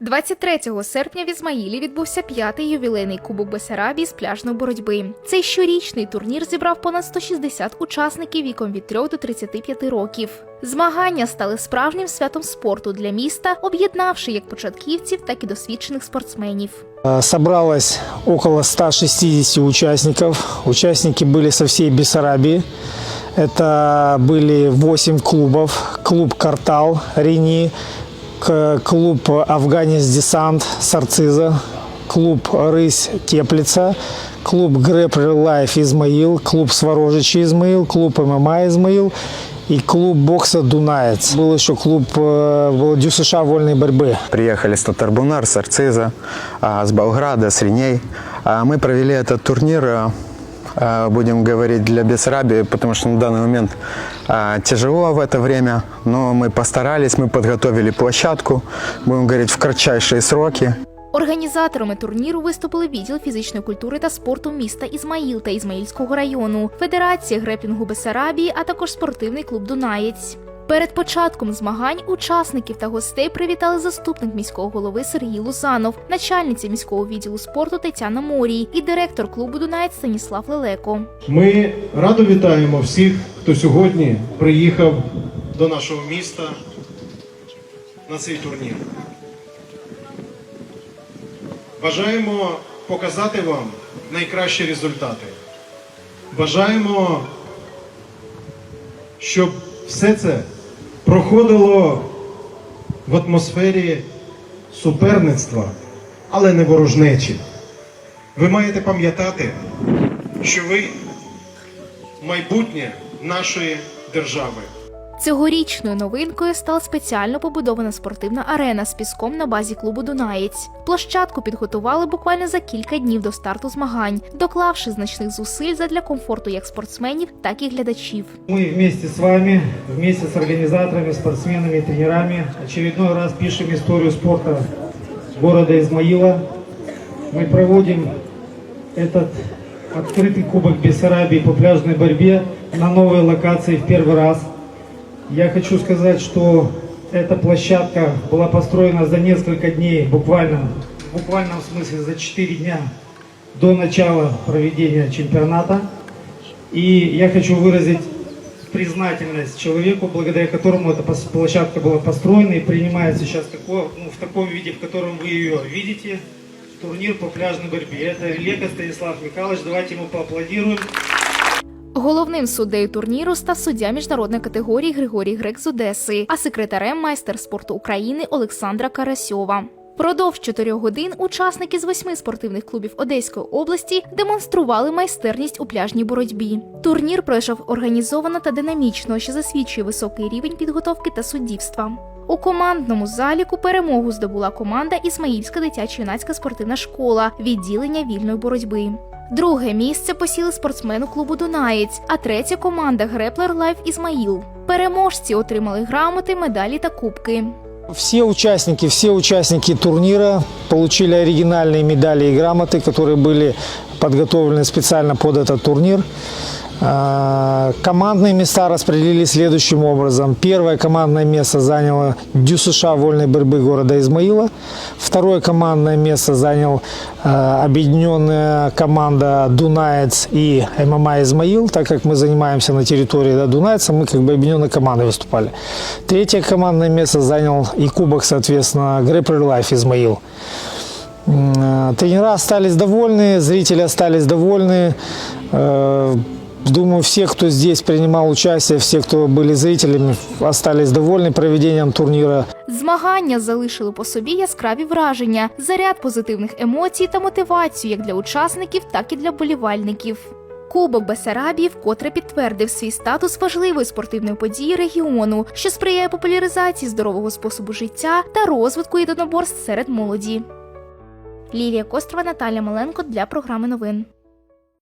23 серпня в Ізмаїлі відбувся п'ятий ювілейний кубок Бесарабії з пляжної боротьби. Цей щорічний турнір зібрав понад 160 учасників віком від 3 до 35 років. Змагання стали справжнім святом спорту для міста, об'єднавши як початківців, так і досвідчених спортсменів. Э, Собралось около 160 участников. Участники были со всей Бессарабии. Это были 8 клубов. Клуб «Картал» Рени, к- клуб «Афганис Десант» Сарциза, клуб «Рысь» Теплица, клуб «Грэприл Лайф» Измаил, клуб «Сворожичи» Измаил, клуб ММА Измаил и клуб бокса «Дунаец». Был еще клуб э, ДЮСШ вольной борьбы. Приехали с Татарбунар, с Арциза, а, с Болграда, с Реней. А, Мы провели этот турнир, а, а, будем говорить, для Бессарабии, потому что на данный момент а, тяжело в это время, но мы постарались, мы подготовили площадку, будем говорить, в кратчайшие сроки. Організаторами турніру виступили відділ фізичної культури та спорту міста Ізмаїл та Ізмаїльського району, Федерація греплінгу Бесарабії, а також спортивний клуб Дунаєць. Перед початком змагань учасників та гостей привітали заступник міського голови Сергій Лузанов, начальниця міського відділу спорту Тетяна Морій і директор клубу Дунаєць Станіслав Лелеко. Ми радо вітаємо всіх, хто сьогодні приїхав до нашого міста на цей турнір. Бажаємо показати вам найкращі результати. Бажаємо, щоб все це проходило в атмосфері суперництва, але не ворожнечі. Ви маєте пам'ятати, що ви майбутнє нашої держави. Цьогорічною новинкою стала спеціально побудована спортивна арена з піском на базі клубу Дунаєць. Площадку підготували буквально за кілька днів до старту змагань, доклавши значних зусиль задля комфорту як спортсменів, так і глядачів. Мы вместе с вами, вместе с организаторами, спортсменами и тренерами очередной раз пишем историю спорта города Измаила. Мы проводим этот открытый кубок Бессарабии по пляжной борьбе на новой локации в первый раз. Я хочу сказать, что эта площадка была построена за несколько дней, буквально, в буквальном смысле за 4 дня до начала проведения чемпионата. И я хочу выразить признательность человеку, благодаря которому эта площадка была построена и принимает сейчас тако- ну, в таком виде, в котором вы ее видите, турнир по пляжной борьбе. Это Релека Станислав Михайлович. Давайте ему поаплодируем. Головним суддею турніру став суддя міжнародної категорії Григорій Грек з Одеси, а секретарем майстер спорту України Олександра Карасьова. Продовж чотирьох годин учасники з восьми спортивних клубів Одеської області демонстрували майстерність у пляжній боротьбі. Турнір пройшов організовано та динамічно, що засвідчує високий рівень підготовки та суддівства. У командному заліку перемогу здобула команда Ісмаїльська дитячо-юнацька спортивна школа відділення вільної боротьби. Друге місце посіли спортсмени клубу Дунаєць, а третя команда Греплер Лайф Ізмаїл. Переможці отримали грамоти, медалі та кубки. Все участники, все участники турнира получили оригинальные медали и грамоты, которые были подготовлены специально под этот турнир. А, Командные места распределили следующим образом. Первое командное место заняло ДЮСШ вольной борьбы города Измаила. Второе командное место занял а, объединенная команда Дунаец и ММА Измаил, так как мы занимаемся на территории да, Дунайца, мы как бы объединенной командой выступали. Третье командное место занял и кубок, соответственно, Грэпер Лайф Измаил. М, э, Тренера остались довольны, зрители остались довольны. Э, Думаю, все, кто здесь принимал участие, все, кто были зрителями, остались довольны проведением турнира. Змагання залишили по собі яскраві враження, заряд позитивних емоцій та мотивацію як для учасників, так і для болівальників. Кубок Бесарабії вкотре підтвердив свій статус важливої спортивної події регіону, що сприяє популяризації здорового способу життя та розвитку єдиноборств серед молоді. Лілія Кострова, Наталя Маленко для програми новин.